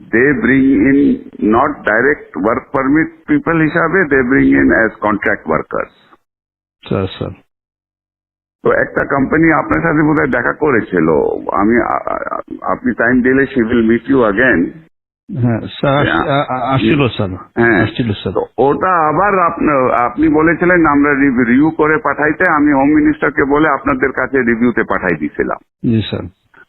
they bring in not direct work permit people হিসাবে they bring in as contract workers sir sir তো একটা company আপনার সাথে বোধহয় দেখা করেছিল। আমি আপনি টাইম দিলে she will meet you again sir আস- আ- আ- আসছিল স্যার। আসছিল স্যার। তো ওটা আবার আপনি বলেছিলেন আমরা রিভিউ করে পাঠাইতে আমি হোম মিনিস্টারকে বলে আপনাদের কাছে রিভিউতে পাঠাই দিয়েছিলাম জি স্যার।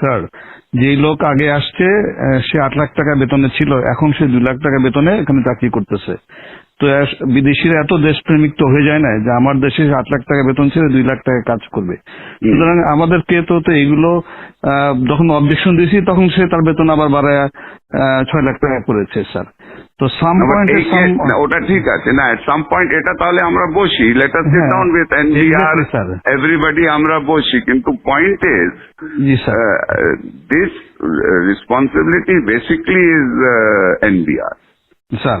স্যার, যেই লোক আগে আসছে সে আট লাখ টাকা বেতনে ছিল, এখন সে দুই লাখ টাকা বেতনে এখানে চাকরি করতেছে। তো বিদেশিরা এত দেশপ্রেমিক তো হয়ে যায় না যে আমার দেশে আট লাখ টাকা বেতন ছিল দুই লাখ টাকা কাজ করবে। সুতরাং আমাদেরকে তো তো এগুলো যখন অবজেকশন দিয়েছি তখন সে তার বেতন আবার বাড়ায় ছয় লাখ টাকা করেছে স্যার। তো সাম পয়েন্টে ওটা ঠিক আছে। না সাম পয়েন্ট এটা তাহলে আমরা বসি। Let us sit down with exactly, everybody আমরা বসি। কিন্তু point is G sir this responsibility basically is NBR sir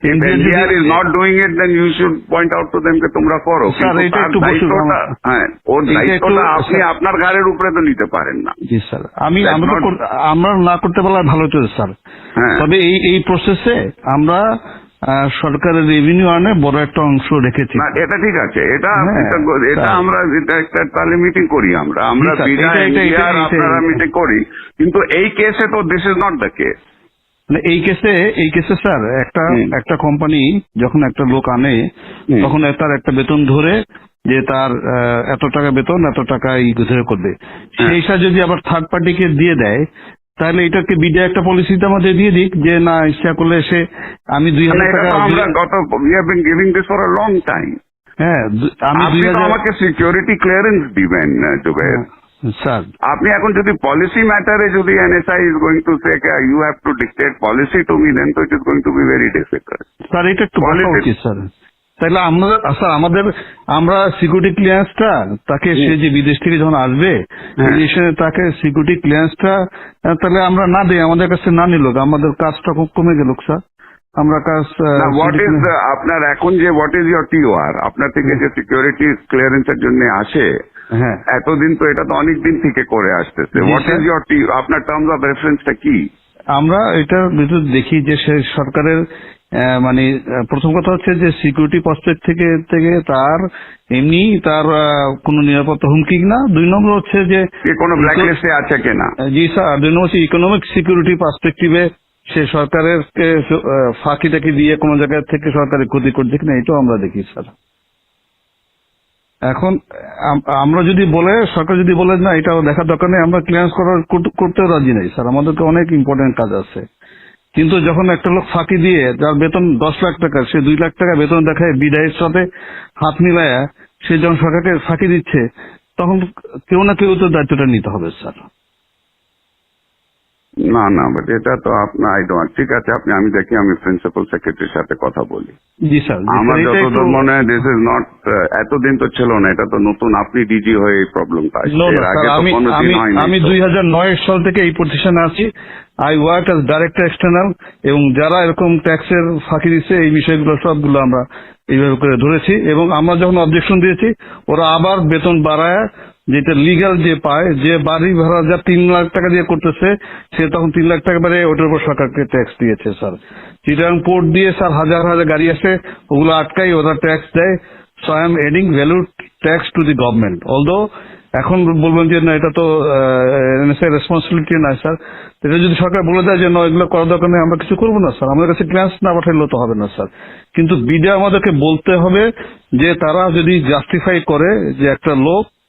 If NBR is not doing it, then you should point out to them যে তোমরা করো Sir, এটা একটু দায়িত্বটা হ্যাঁ ওর দায়িত্বটা আপনি আপনার ঘাড়ের উপরে তো নিতে পারেন না জি স্যার আমি আমরা না করতে পারলে ভালো হতো স্যার হ্যাঁ তবে এই এই প্রসেসে আমরা সরকারের রেভিনিউ আনে বড় একটা অংশ রেখেছি। না এটা ঠিক আছে। এটা হ্যাঁ, এটা। আমরা এটা একটা তাহলে মিটিং করি আমরা। আমরা আপনারা মিটিং করি। কিন্তু এই কেসে তো this is not the case এই কেসে এই কেসে স্যার একটা একটা কোম্পানি যখন একটা লোক আনে তখন তার একটা বেতন ধরে যে তার এত টাকা বেতন এত টাকা এই ধরে করবে। হ্যাঁ। সেইটা যদি আবার থার্ড পার্টিকে দিয়ে দেয় তাহলে এটাকে বিডিয়া একটা পলিসিতে আমাদের দিয়ে দিক যে না ইচ্ছা করলে সে আমি দুই মানে হাজার টাকা গত we have been giving this for a long time হ্যাঁ আমি আমাকে সিকিউরিটি ক্লিয়ারেন্স দিবেন জুবের স্যার। আপনি এখন যদি পলিসি ম্যাটারে যদি NSI is going to say you have to dictate policy to me then তো it is going to be very difficult sir এটা একটু বলা উচিত স্যার। তাহলে আমাদের স্যার আমাদের আমরা সিকিউরিটি ক্লিয়ারেন্সটা তাকে সে যে বিদেশ থেকে যখন আসবে হ্যাঁ। তাকে সিকিউরিটি ক্লিয়ারেন্সটা তাহলে আমরা না দিই আমাদের কাছে না নিল। আমাদের কাজটা খুব কমে গেল স্যার। আমরা কাজ হোয়াট ইজ আপনার এখন যে হোয়াট ইজ ইয়োর টিওআর আপনার থেকে যে সিকিউরিটি ক্লিয়ারেন্সের জন্য আসে হ্যাঁ। এতদিন তো এটা তো অনেকদিন থেকে করে আসতেছে। What is. ইয়োর আপনার টার্মস অফ রেফারেন্সটা কি? আমরা এটা ভিতর দেখি যে সে সরকারের মানে প্রথম কথা হচ্ছে যে সিকিউরিটি পার্সপেক্ট থেকে থেকে তার এমনি তার কোনো নিরাপত্তা হুমকি না দুই নম্বর হচ্ছে যে কোনো ব্ল্যাক লিস্টে আছে কিনা? জি স্যার দুই নম্বর হচ্ছে ইকোনমিক সিকিউরিটি পার্সপেক্টিভে সে সরকারের কে, আহ, ফাঁকি টাকি দিয়ে কোনো জায়গা থেকে সরকারের ক্ষতি করছে কিনা এটাও আমরা দেখি স্যার এখন আমরা যদি বলে, সরকার যদি বলে, না, এটা দেখার দরকার নেই, আমরা ক্লিয়ারেন্স করার করতে- করতেও রাজি নেই। স্যার, আমাদের তো অনেক ইম্পর্টেন্ট কাজ আছে। কিন্তু যখন একটা লোক ফাঁকি দিয়ে, যার বেতন দশ লাখ টাকা, সে দুই লাখ টাকা বেতন দেখায় বিদায়ের সাথে হাত মিলায়া সে যখন সরকারকে ফাঁকি দিচ্ছে, তখন কেউ না কেউ তো দায়িত্বটা নিতে হবে, স্যার। না না বাট এটা তো আপনার আই ডোন্ট ঠিক আছে আপনি আমি দেখি আমি প্রিন্সিপাল সেক্রেটারির সাথে কথা বলি। জি স্যার আমার যতদূর মনে হয় দিস ইজ নট এতদিন তো ছিল না এটা তো নতুন আপনি ডিজি হয়ে এই প্রবলেমটা আমি আমি দুই হাজার নয় সাল থেকে এই প্রতিষ্ঠানে আছি। I work as director external এবং যারা এরকম ট্যাক্সের ফাঁকি দিচ্ছে এই বিষয়গুলো সবগুলো আমরা এইভাবে করে ধরেছি এবং আমরা যখন অবজেকশন দিয়েছি ওরা আবার বেতন বাড়ায় যেটা লিগাল যে পায়, যে বাড়ি ভাড়া যা তিন লাখ টাকা দিয়ে করতেছে, সে তখন তিন লাখ টাকা বাড়ে ওটার উপর সরকারকে ট্যাক্স দিয়েছে স্যার চিটাং পোর্ট দিয়ে স্যার হাজার হাজার গাড়ি আসে, ওগুলো আটকাই ওরা ট্যাক্স দেয় so I am adding value tax to the government although এখন বলবেন যে, না, এটা তো রেসপন্সিবিলিটি না স্যার এটা যদি সরকার বলে দেয় যে, না, এগুলো করার দরকার নেই, আমরা কিছু করব না স্যার আমাদের কাছে ক্লাস না পাঠাইলেও তো হবে না স্যার কিন্তু বিডে আমাদেরকে বলতে হবে যে, তারা যদি জাস্টিফাই করে যে একটা লোক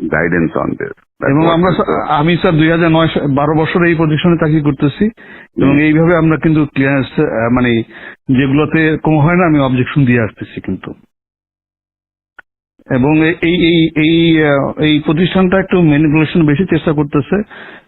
guidance on this এবং আমরা আমি স্যার দুই হাজার নয় বারো বছর এই পজিশনে চাকরি করতেছি এবং এইভাবে আমরা কিন্তু ক্লিয়ারেন্স মানে যেগুলোতে কম হয় না আমি অবজেকশন দিয়ে আসতেছি কিন্তু। এবং এই এই এই এই প্রতিষ্ঠানটা একটু ম্যানিপুলেশন বেশি চেষ্টা করতেছে।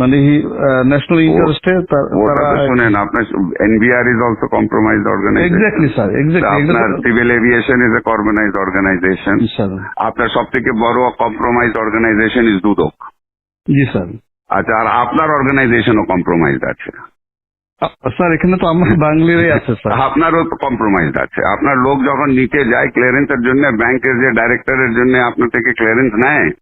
মানে ন্যাশনাল ইন্টারেস্টে ওটা তো শুনেন আপনার NBR is also compromise organization exactly sir আপনার exactly civil aviation is a compromise organization sir আপনার সব থেকে বড় কম্প্রোমাইজ অর্গানাইজেশন ইজ দুদক। জি স্যার আচ্ছা আর আপনার অর্গানাইজেশনও কম্প্রোমাইজ আছে। স্যার এখানে তো আমার বাঙালিরাই আছে স্যার আপনারও তো কম্প্রোমাইজ আছে। আপনার লোক যখন নিচে যায় ক্লিয়ারেন্সের জন্য ব্যাংকের যে ডাইরেক্টরের জন্য আপনার থেকে ক্লিয়ারেন্স নেয় স্যার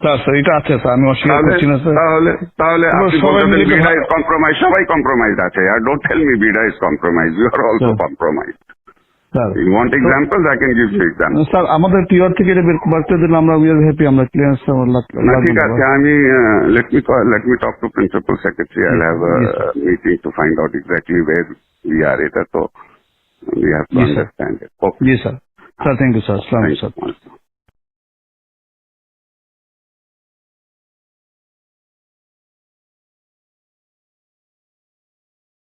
Sir sir এটা আছে স্যার আমি অস্বীকার করছি না স্যার। তাহলে তাহলে আপনি সবাই বিডা ইজ কম্প্রোমাইজ সবাই কম্প্রোমাইজ আছে আর don't tell me BIDA is compromise you are also compromise sir. You want examples I can give you example আমাদের টিওর থেকে এটা বের করতে দিলে আমরা উই আর হ্যাপি আমরা ক্লিয়ারেন্স না ঠিক আছে আমি let me let me talk to principal secretary I have Yes, meeting to find out exactly where we are এটা তো we have to understand it okay G sir sir thank you sir আসসালামু আলাইকুম you.